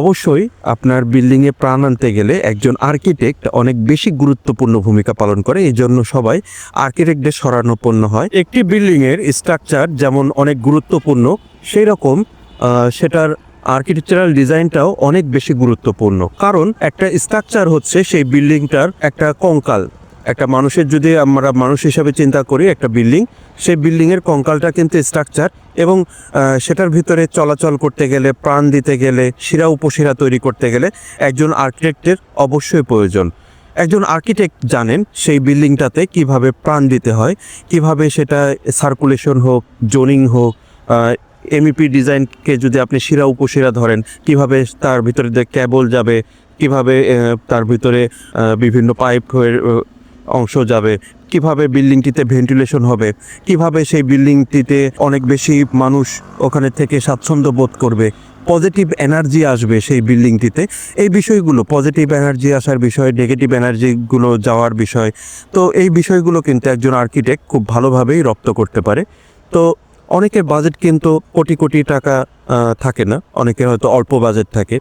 অবশ্যই আপনার বিল্ডিংয়ে প্রাণ আনতে গেলে একজন আর্কিটেক্ট অনেক বেশি গুরুত্বপূর্ণ ভূমিকা পালন করে এই জন্য সবাই আর্কিটেক্টদের শরণাপন্ন হয়। একটি বিল্ডিংয়ের স্ট্রাকচার যেমন অনেক গুরুত্বপূর্ণ সেই রকম সেটার আর্কিটেকচারাল ডিজাইনটাও অনেক বেশি গুরুত্বপূর্ণ। কারণ একটা স্ট্রাকচার হচ্ছে সেই বিল্ডিংটার একটা কঙ্কাল। একটা মানুষের যদি আমরা মানুষ হিসাবে চিন্তা করি, একটা বিল্ডিং, সেই বিল্ডিংয়ের কঙ্কালটা কিন্তু স্ট্রাকচার এবং সেটার ভিতরে চলাচল করতে গেলে, প্রাণ দিতে গেলে, শিরা উপশিরা তৈরি করতে গেলে একজন আর্কিটেক্টের অবশ্যই প্রয়োজন। একজন আর্কিটেক্ট জানেন সেই বিল্ডিংটাতে কীভাবে প্রাণ দিতে হয়, কীভাবে সেটা সার্কুলেশন হোক জোনিং হোক এমইপি ডিজাইনকে যদি আপনি শিরা উপশিরা ধরেন, কীভাবে তার ভিতরে ক্যাবল যাবে, কীভাবে তার ভিতরে বিভিন্ন পাইপ অংশ যাবে। কীভাবে বিল্ডিংটিতে ভেন্টিলেশন হবে? কীভাবে সেই বিল্ডিংটিতে অনেক বেশি মানুষ ওখানে থেকে স্বাচ্ছন্দ্য বোধ করবে? পজিটিভ এনার্জি আসবে সেই বিল্ডিংটিতে। এই বিষয়গুলো, পজিটিভ এনার্জি আসার বিষয়, নেগেটিভ এনার্জিগুলো যাওয়ার বিষয়। তো এই বিষয়গুলো কিন্তু একজন আর্কিটেক্ট খুব ভালোভাবেই রপ্ত করতে পারে। তো অনেকের বাজেট কিন্তু কোটি কোটি টাকা থাকে না। অনেকের হয়তো অল্প বাজেট থাকে।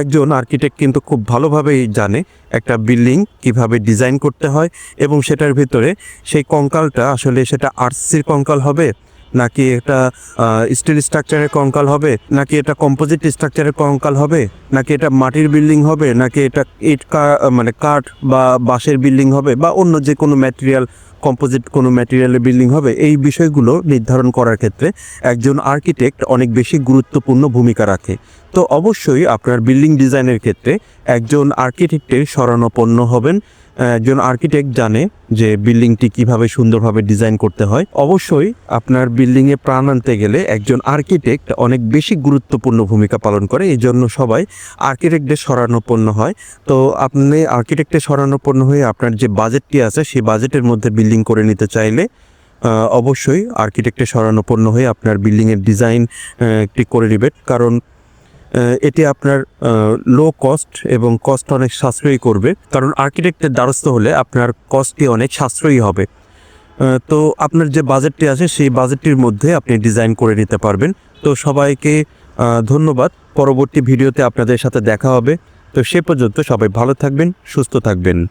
একজন আর্কিটেক্ট কিন্তু খুব ভালোভাবেই জানে একটা বিল্ডিং কীভাবে ডিজাইন করতে হয় এবং সেটার ভিতরে সেই কঙ্কালটা আসলে সেটা আরসির কঙ্কাল হবে, নাকি এটা স্টিল স্ট্রাকচারের কঙ্কাল হবে, নাকি এটা কম্পোজিট স্ট্রাকচারের কঙ্কাল হবে, নাকি এটা মাটির বিল্ডিং হবে, নাকি এটা ইট মানে কাঠ বা বাঁশের বিল্ডিং হবে, বা অন্য যে কোনো ম্যাটেরিয়াল কম্পোজিট কোনো ম্যাটেরিয়ালের বিল্ডিং হবে, এই বিষয়গুলো নির্ধারণ করার ক্ষেত্রে একজন আর্কিটেক্ট অনেক বেশি গুরুত্বপূর্ণ ভূমিকা রাখে। তো অবশ্যই আপনার বিল্ডিং ডিজাইনের ক্ষেত্রে একজন আর্কিটেক্টের শরণাপন্ন হবেন, একজন আর্কিটেক্ট জানে যে বিল্ডিংটি কীভাবে সুন্দরভাবে ডিজাইন করতে হয়। অবশ্যই আপনার বিল্ডিংয়ে প্রাণ আনতে গেলে একজন আর্কিটেক্ট অনেক বেশি গুরুত্বপূর্ণ ভূমিকা পালন করে এই জন্য সবাই আর্কিটেক্টদের শরণাপন্ন হয়। তো আপনি আর্কিটেক্টের শরণাপন্ন হয়ে আপনার যে বাজেটটি আছে, সেই বাজেটের মধ্যে বিল্ডিং করে নিতে চাইলে অবশ্যই আর্কিটেক্টের শরণাপন্ন হয়ে আপনার বিল্ডিংয়ের ডিজাইন একটি করে নেবেন। কারণ এটি আপনার লো কস্ট এবং কস্ট অনেক সাশ্রয়ী করবে। কারণ আর্কিটেক্টের দ্বারস্থ হলে আপনার কস্টটি অনেক সাশ্রয়ী হবে। তো আপনার যে বাজেটটি আছে, সেই বাজেটটির মধ্যে আপনি ডিজাইন করে নিতে পারবেন। তো সবাইকে ধন্যবাদ। পরবর্তী ভিডিওতে আপনাদের সাথে দেখা হবে। তো সে পর্যন্ত সবাই ভালো থাকবেন, সুস্থ থাকবেন।